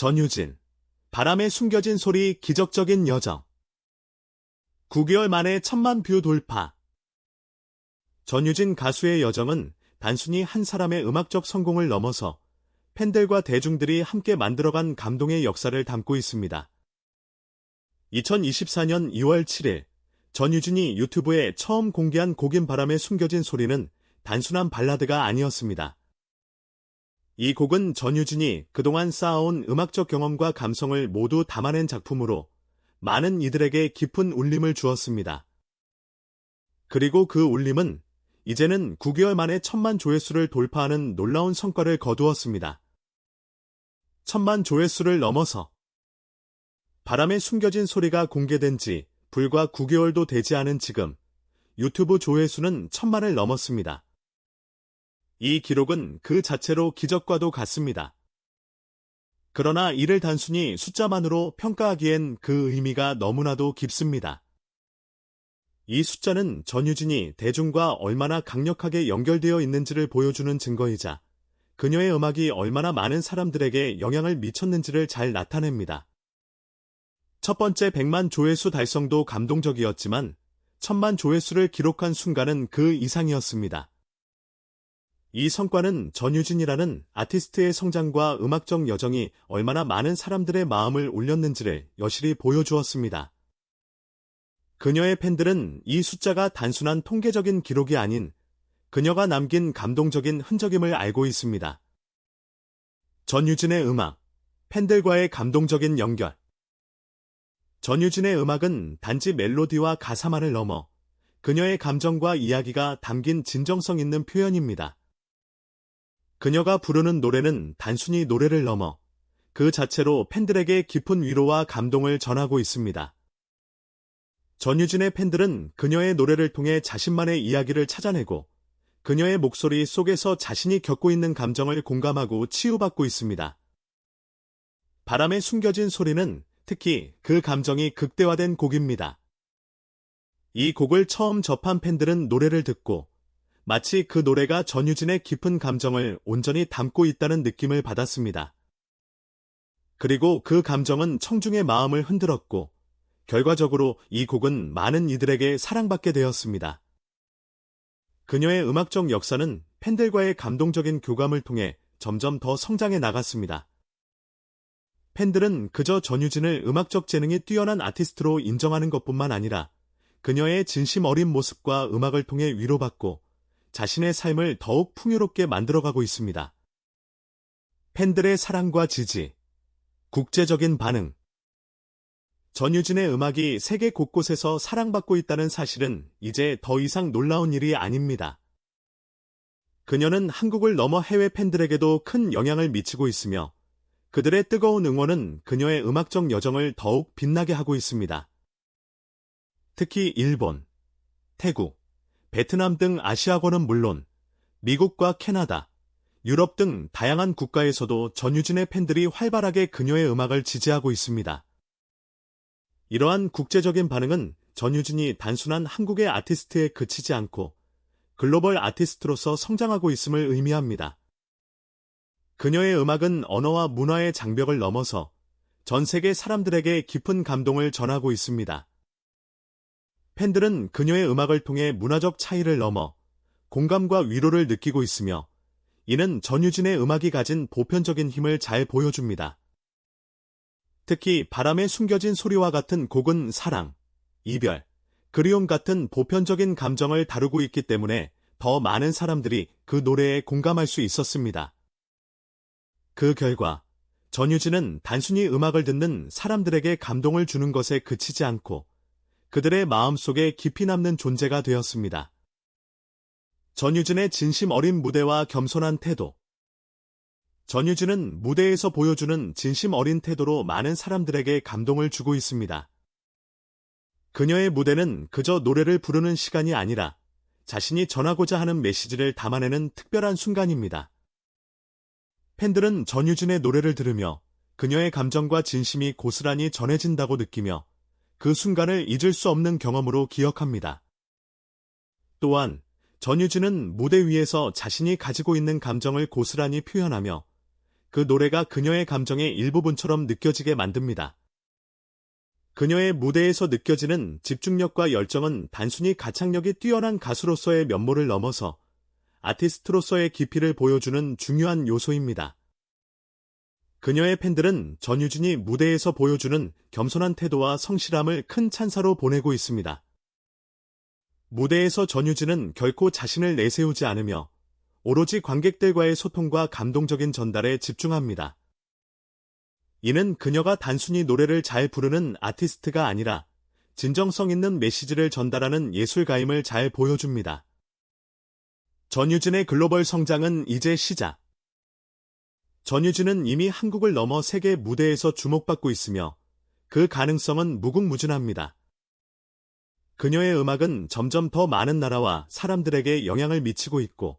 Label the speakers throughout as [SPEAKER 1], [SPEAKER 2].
[SPEAKER 1] 전유진. 바람에 숨겨진 소리 기적적인 여정. 9개월 만에 천만 뷰 돌파. 전유진 가수의 여정은 단순히 한 사람의 음악적 성공을 넘어서 팬들과 대중들이 함께 만들어간 감동의 역사를 담고 있습니다. 2024년 2월 7일 전유진이 유튜브에 처음 공개한 곡인 바람에 숨겨진 소리는 단순한 발라드가 아니었습니다. 이 곡은 전유진이 그동안 쌓아온 음악적 경험과 감성을 모두 담아낸 작품으로 많은 이들에게 깊은 울림을 주었습니다. 그리고 그 울림은 이제는 9개월 만에 천만 조회수를 돌파하는 놀라운 성과를 거두었습니다. 천만 조회수를 넘어서 바람에 숨겨진 소리가 공개된 지 불과 9개월도 되지 않은 지금 유튜브 조회수는 천만을 넘었습니다. 이 기록은 그 자체로 기적과도 같습니다. 그러나 이를 단순히 숫자만으로 평가하기엔 그 의미가 너무나도 깊습니다. 이 숫자는 전유진이 대중과 얼마나 강력하게 연결되어 있는지를 보여주는 증거이자 그녀의 음악이 얼마나 많은 사람들에게 영향을 미쳤는지를 잘 나타냅니다. 첫 번째 100만 조회수 달성도 감동적이었지만 천만 조회수를 기록한 순간은 그 이상이었습니다. 이 성과는 전유진이라는 아티스트의 성장과 음악적 여정이 얼마나 많은 사람들의 마음을 울렸는지를 여실히 보여주었습니다. 그녀의 팬들은 이 숫자가 단순한 통계적인 기록이 아닌 그녀가 남긴 감동적인 흔적임을 알고 있습니다. 전유진의 음악, 팬들과의 감동적인 연결. 전유진의 음악은 단지 멜로디와 가사만을 넘어 그녀의 감정과 이야기가 담긴 진정성 있는 표현입니다. 그녀가 부르는 노래는 단순히 노래를 넘어 그 자체로 팬들에게 깊은 위로와 감동을 전하고 있습니다. 전유진의 팬들은 그녀의 노래를 통해 자신만의 이야기를 찾아내고 그녀의 목소리 속에서 자신이 겪고 있는 감정을 공감하고 치유받고 있습니다. 바람에 숨겨진 소리는 특히 그 감정이 극대화된 곡입니다. 이 곡을 처음 접한 팬들은 노래를 듣고 마치 그 노래가 전유진의 깊은 감정을 온전히 담고 있다는 느낌을 받았습니다. 그리고 그 감정은 청중의 마음을 흔들었고 결과적으로 이 곡은 많은 이들에게 사랑받게 되었습니다. 그녀의 음악적 역사는 팬들과의 감동적인 교감을 통해 점점 더 성장해 나갔습니다. 팬들은 그저 전유진을 음악적 재능이 뛰어난 아티스트로 인정하는 것뿐만 아니라 그녀의 진심 어린 모습과 음악을 통해 위로받고 자신의 삶을 더욱 풍요롭게 만들어가고 있습니다. 팬들의 사랑과 지지, 국제적인 반응. 전유진의 음악이 세계 곳곳에서 사랑받고 있다는 사실은 이제 더 이상 놀라운 일이 아닙니다. 그녀는 한국을 넘어 해외 팬들에게도 큰 영향을 미치고 있으며 그들의 뜨거운 응원은 그녀의 음악적 여정을 더욱 빛나게 하고 있습니다. 특히 일본, 태국, 베트남 등 아시아권은 물론 미국과 캐나다, 유럽 등 다양한 국가에서도 전유진의 팬들이 활발하게 그녀의 음악을 지지하고 있습니다. 이러한 국제적인 반응은 전유진이 단순한 한국의 아티스트에 그치지 않고 글로벌 아티스트로서 성장하고 있음을 의미합니다. 그녀의 음악은 언어와 문화의 장벽을 넘어서 전 세계 사람들에게 깊은 감동을 전하고 있습니다. 팬들은 그녀의 음악을 통해 문화적 차이를 넘어 공감과 위로를 느끼고 있으며 이는 전유진의 음악이 가진 보편적인 힘을 잘 보여줍니다. 특히 바람에 숨겨진 소리와 같은 곡은 사랑, 이별, 그리움 같은 보편적인 감정을 다루고 있기 때문에 더 많은 사람들이 그 노래에 공감할 수 있었습니다. 그 결과 전유진은 단순히 음악을 듣는 사람들에게 감동을 주는 것에 그치지 않고 그들의 마음속에 깊이 남는 존재가 되었습니다. 전유진의 진심 어린 무대와 겸손한 태도. 전유진은 무대에서 보여주는 진심 어린 태도로 많은 사람들에게 감동을 주고 있습니다. 그녀의 무대는 그저 노래를 부르는 시간이 아니라 자신이 전하고자 하는 메시지를 담아내는 특별한 순간입니다. 팬들은 전유진의 노래를 들으며 그녀의 감정과 진심이 고스란히 전해진다고 느끼며 그 순간을 잊을 수 없는 경험으로 기억합니다. 또한 전유진은 무대 위에서 자신이 가지고 있는 감정을 고스란히 표현하며 그 노래가 그녀의 감정의 일부분처럼 느껴지게 만듭니다. 그녀의 무대에서 느껴지는 집중력과 열정은 단순히 가창력이 뛰어난 가수로서의 면모를 넘어서 아티스트로서의 깊이를 보여주는 중요한 요소입니다. 그녀의 팬들은 전유진이 무대에서 보여주는 겸손한 태도와 성실함을 큰 찬사로 보내고 있습니다. 무대에서 전유진은 결코 자신을 내세우지 않으며 오로지 관객들과의 소통과 감동적인 전달에 집중합니다. 이는 그녀가 단순히 노래를 잘 부르는 아티스트가 아니라 진정성 있는 메시지를 전달하는 예술가임을 잘 보여줍니다. 전유진의 글로벌 성장은 이제 시작. 전유진은 이미 한국을 넘어 세계 무대에서 주목받고 있으며 그 가능성은 무궁무진합니다. 그녀의 음악은 점점 더 많은 나라와 사람들에게 영향을 미치고 있고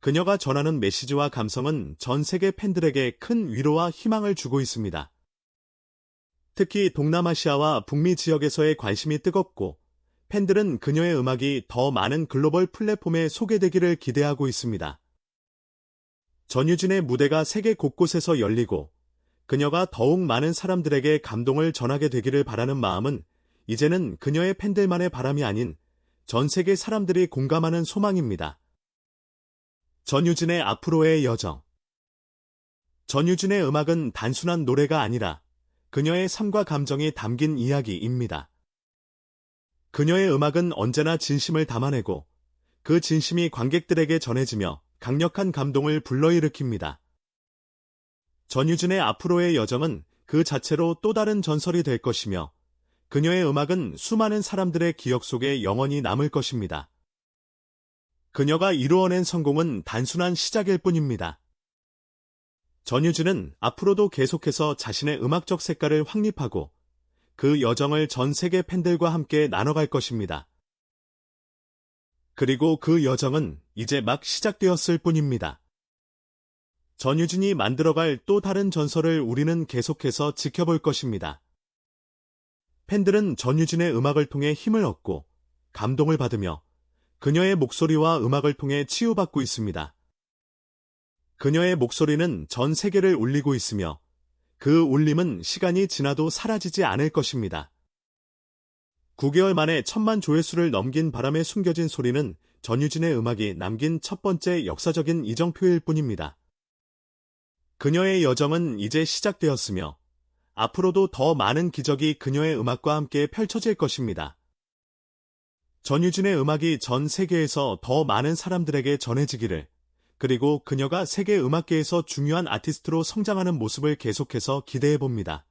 [SPEAKER 1] 그녀가 전하는 메시지와 감성은 전 세계 팬들에게 큰 위로와 희망을 주고 있습니다. 특히 동남아시아와 북미 지역에서의 관심이 뜨겁고 팬들은 그녀의 음악이 더 많은 글로벌 플랫폼에 소개되기를 기대하고 있습니다. 전유진의 무대가 세계 곳곳에서 열리고 그녀가 더욱 많은 사람들에게 감동을 전하게 되기를 바라는 마음은 이제는 그녀의 팬들만의 바람이 아닌 전 세계 사람들이 공감하는 소망입니다. 전유진의 앞으로의 여정 전유진의 음악은 단순한 노래가 아니라 그녀의 삶과 감정이 담긴 이야기입니다. 그녀의 음악은 언제나 진심을 담아내고 그 진심이 관객들에게 전해지며 강력한 감동을 불러일으킵니다. 전유진의 앞으로의 여정은 그 자체로 또 다른 전설이 될 것이며 그녀의 음악은 수많은 사람들의 기억 속에 영원히 남을 것입니다. 그녀가 이루어낸 성공은 단순한 시작일 뿐입니다. 전유진은 앞으로도 계속해서 자신의 음악적 색깔을 확립하고 그 여정을 전 세계 팬들과 함께 나눠갈 것입니다. 그리고 그 여정은 이제 막 시작되었을 뿐입니다. 전유진이 만들어갈 또 다른 전설을 우리는 계속해서 지켜볼 것입니다. 팬들은 전유진의 음악을 통해 힘을 얻고 감동을 받으며 그녀의 목소리와 음악을 통해 치유받고 있습니다. 그녀의 목소리는 전 세계를 울리고 있으며 그 울림은 시간이 지나도 사라지지 않을 것입니다. 9개월 만에 천만 조회수를 넘긴 바람에 숨겨진 소리는 전유진의 음악이 남긴 첫 번째 역사적인 이정표일 뿐입니다. 그녀의 여정은 이제 시작되었으며 앞으로도 더 많은 기적이 그녀의 음악과 함께 펼쳐질 것입니다. 전유진의 음악이 전 세계에서 더 많은 사람들에게 전해지기를, 그리고 그녀가 세계 음악계에서 중요한 아티스트로 성장하는 모습을 계속해서 기대해 봅니다.